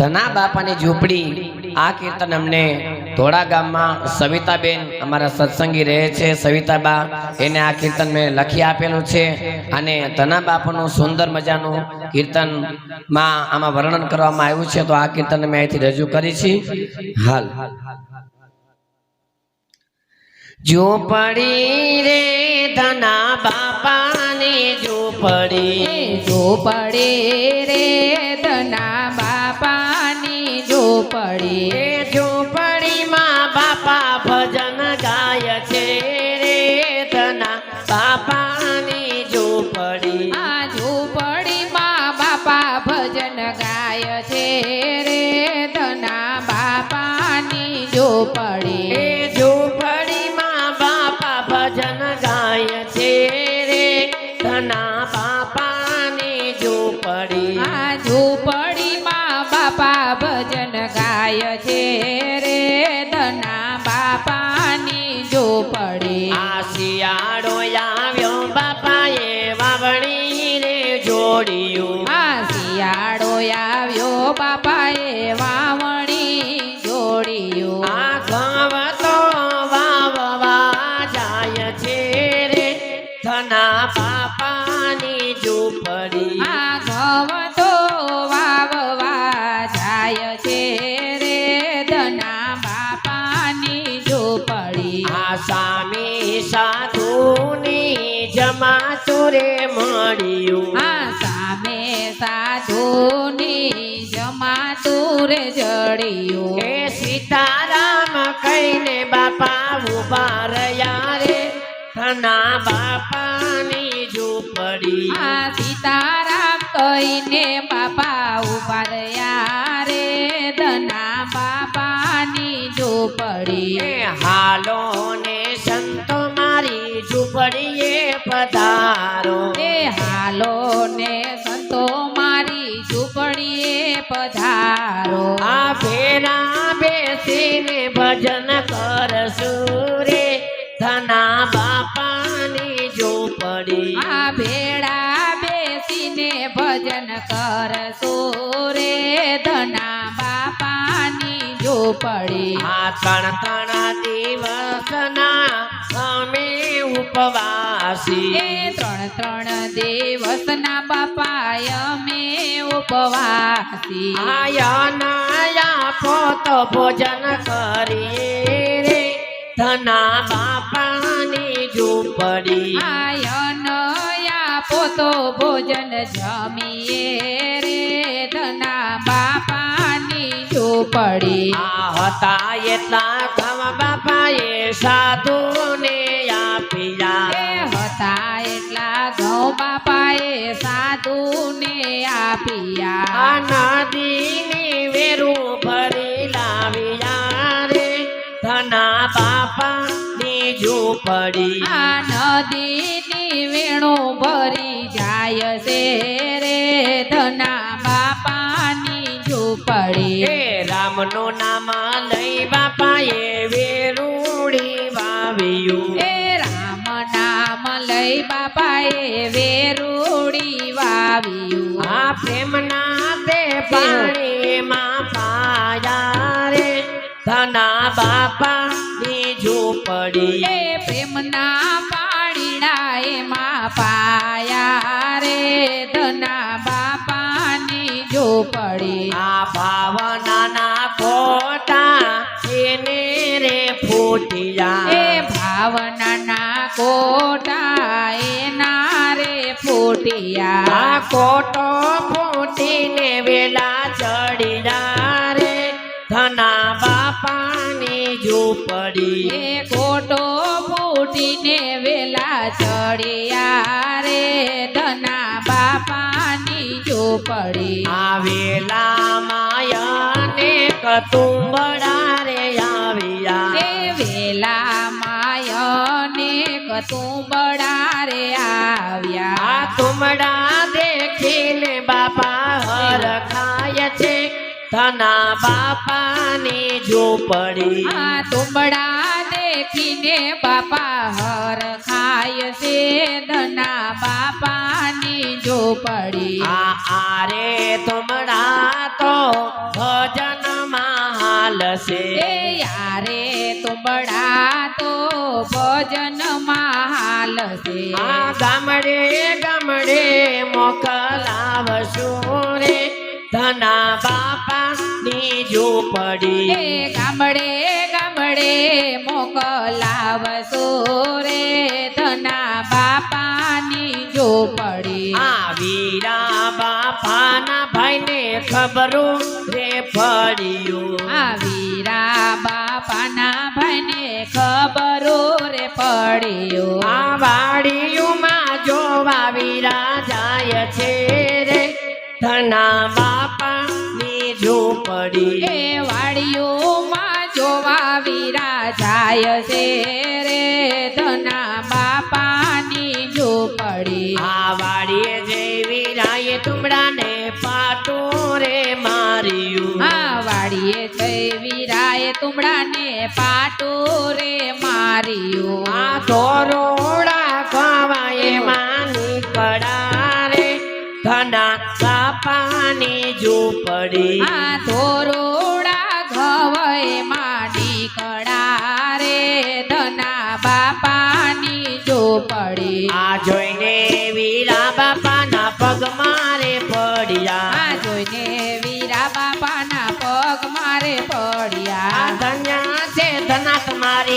ધના બાપાની ઝૂંપડી આ કીર્તન અમને ધોળા ગામમાં સવિતાબેન અમારા સત્સંગી રહે છે. સવિતાબા, એને આ કીર્તન મેં લખી આપેલું છે અને ધના બાપાનું સુંદર મજાનું કીર્તનમાં આમાં વર્ણન કરવામાં આવ્યું છે. તો આ કીર્તન મેં અહીંથી રજૂ કરી છે. હાલ. ઝૂંપડી રે ધના બાપાની ઝૂંપડી. ઝોપડે રે ધના બાપાની સાધુની જમાતુરે મળ્યું. હા સામે સાધુની જમાતુર જડિયું. એ સીતારામ કહીને બાપા ઊભા રહ્યા રે. ધના બાપાની ઝૂંપડી. આ સીતારામ કહીને બાપા ઊભા રહ્યા પધારો. એ હાલો ને સંતો મારી ઝૂંપડીએ પધારો. આ ભેરા બેસીને ભજન કરશું રે. ધના બાપાની ઝૂંપડી. આ ભેળા બેસીને ભજન કર રે. ધના બાપાની ઝોપડી આ ત્રણ ત્રણ દિવસના અમે ઉપવાસી. એ ત્રણ ત્રણ દિવસના બાપા અમે ઉપવાસી. આયા પોતો ભોજન કરીએ રે. ધના બાપાની ઝૂંપડી. નયા પોતો ભોજન જમીએ રે. ધના ઝોપડી આ હતા એટલા ખમ બાપાએ સાધુને આપ્યા. હતા એટલા ઘઉં બાપાએ સાધુને આપ્યા. નદીની વેરું ભરી લાવ્યા રે. ધના બાપા બીજું પડી આ નદીની વેણો ભરી જાય છે રે. ધના બાપાની ઝૂંપડી. રામનું નામ લઈ બાપાએ વેરુડી વાવ્યું. એ રામ નામ લઈ બાપાએ વેરુડી વાવ્યું. આ પ્રેમના તે પાણીમાં પાયા રે. ધના બાપાની પડી. એ પ્રેમના પાણીના એમાં પાયા રે. ધના બાપાની ઝોપડી આ ભાવનાના ફૂટ્યા એ ભાવનાના કોટા એના રે ફૂટિયા કોટો ફૂટીને વેલા ચડ્યા રે ધના બાપાની ઝૂંપડી. એ કોટો ફૂટીને વેલા ચડિયા રે ધના બાપાની ઝોપડી. આવેલા વેલા માયાને કતુંબડા રે વેલા માયને તુંબડા રે આવ્યા. તુંબડા દેખીને બાપા હર ખાય છે. ધના બાપાની ઝૂંપડી આ તુંબડા દેખીને બાપા હર ખાય છે. ધના બાપાની ઝોપડી આ આરે તુંબડા તો હર હાલશે. એ યારે તુંબડા તો ભજનમાં હાલશે આ ગામડે ગામડે મોકલાવશું રે. ધના બાપા ની એ ઝૂંપડી ગામડે ગામડે મોકલાવશો રે. ધના બાપાની ઝોપડી. આ વીરા બાપાના ભાઈને ખબરું રે પડ્યું આ વીરા બાપાના પડ્યો આ વાડીયુમાં જોવા વીરા જાય છે રે. ધના બાપા ની ઝૂંપડી. એ વાડીઓમાં જોવા વીરા જાય છે તુમડાને પાટો રે માર્યું. આ ધોરોડા ખવાય માની કડા રે ધના બાપાની ઝૂંપડી. આ ધોરોડા ખવાય માડી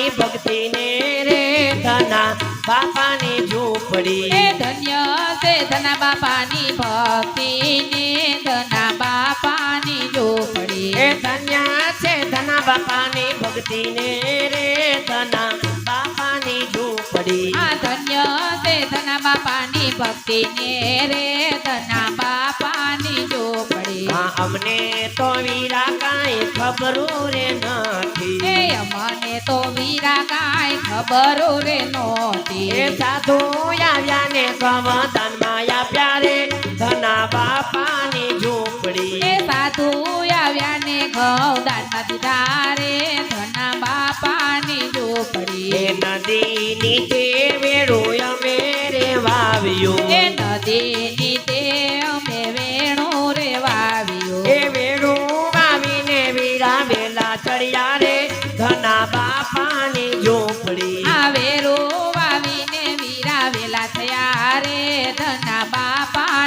તમારી ભક્તિને રે ધના બાપાની ઝૂંપડી. એ ધન્ય છે ધના બાપાની ભક્તિ ને ધના બાપાની ઝોપડી. એ ધન્ય છે ધના બાપાની ભક્તિને રે ધના બાપાની ઝૂંપડી. આ ધન્ય છે ધના બાપાની ભક્તિ ને રે ધના આ અમને તો વીરા કાંઈ ખબરો રે એ નથી અમને તો વીરા કાંઈ ખબરો રે નહોતી એ સાધુ આવ્યા ને કમદાન માયા પ્યારે ધના બાપાની ઝૂંપડી. એ સાધુ આવ્યા ને ઘઉદાનમાં દીધા રે. ધના બાપાની ઝૂંપડી. એ નદી નીચે વેળું અમે રે વાવ્યું એ નદીની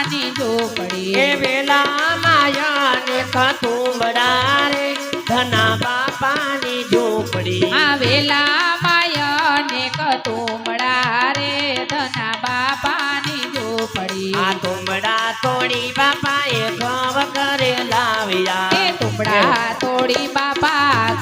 બાપાની ઝોપડી એ વેલા માયા ને કતુંબડા રે ધના બાપાની ઝોપડી આ વેલા માયને કતુમડા રે ધના બાપાની ઝોપડી આ તુંબડા તોડી બાપાએ ઘવ કરે લાવ્યા. એ તુમડા તોડી બાપા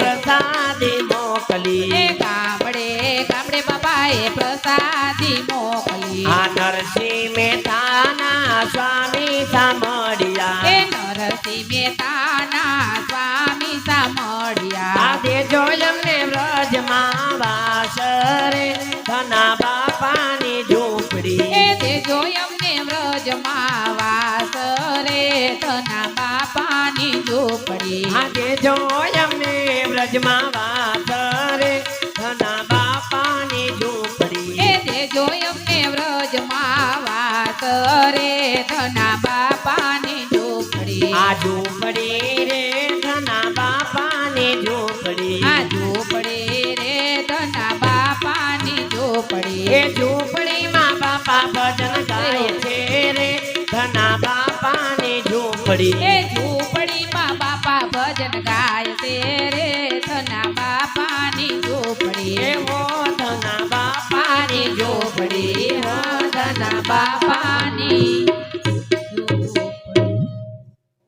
પ્રસાદી એ મોકલી ગામડે ગામડે બાપાએ પ્રસાદી મોકલી. આ નરસિંહ મહેતાના સ્વામી એ સાંભળ્યા નરસિંહ મહેતાના સ્વામી સામડિયા આ દેજો એમને વ્રજમાં વાસ રે ધના બાપાની ઝૂંપડી. એ દેજો વ્રજમાં વાસ ઝોપડી આ દેજો એમને વ્રજમાં વાસ રે ધના બાપાની ઝૂંપડી એ દેજો અમને વ્રજમાં વાસ રે ધના બાપાની ઝૂંપડી આ ઝૂંપડી રે ધના બાપાની ઝૂંપડી આ ઝૂંપડી રે ધના બાપાની ઝોપડી એ ઝૂંપડીમાં બાપા ભજન ગાય છે રે ધના બાપાની ઝૂંપડી બાપા ભજન ગાય તે રે ધના બાપાની ઝોપડી. હો ધના બાપાની ઝોપડી હો ધના બાપાની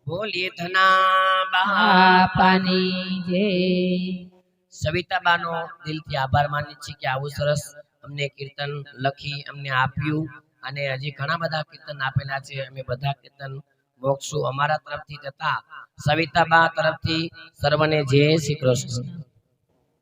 બોલીએ ધના બાપાની જય સવિતાબાનો દિલથી આભાર માની છે કે આવું સરસ અમને કીર્તન લખી અમને આપ્યું. અને હજી ઘણા બધા કીર્તન આપેલા છે. અમે બધા કીર્તન મોક્ષું અમારા તરફથી તથા સવિતાબા તરફથી સર્વને જય શ્રી કૃષ્ણ.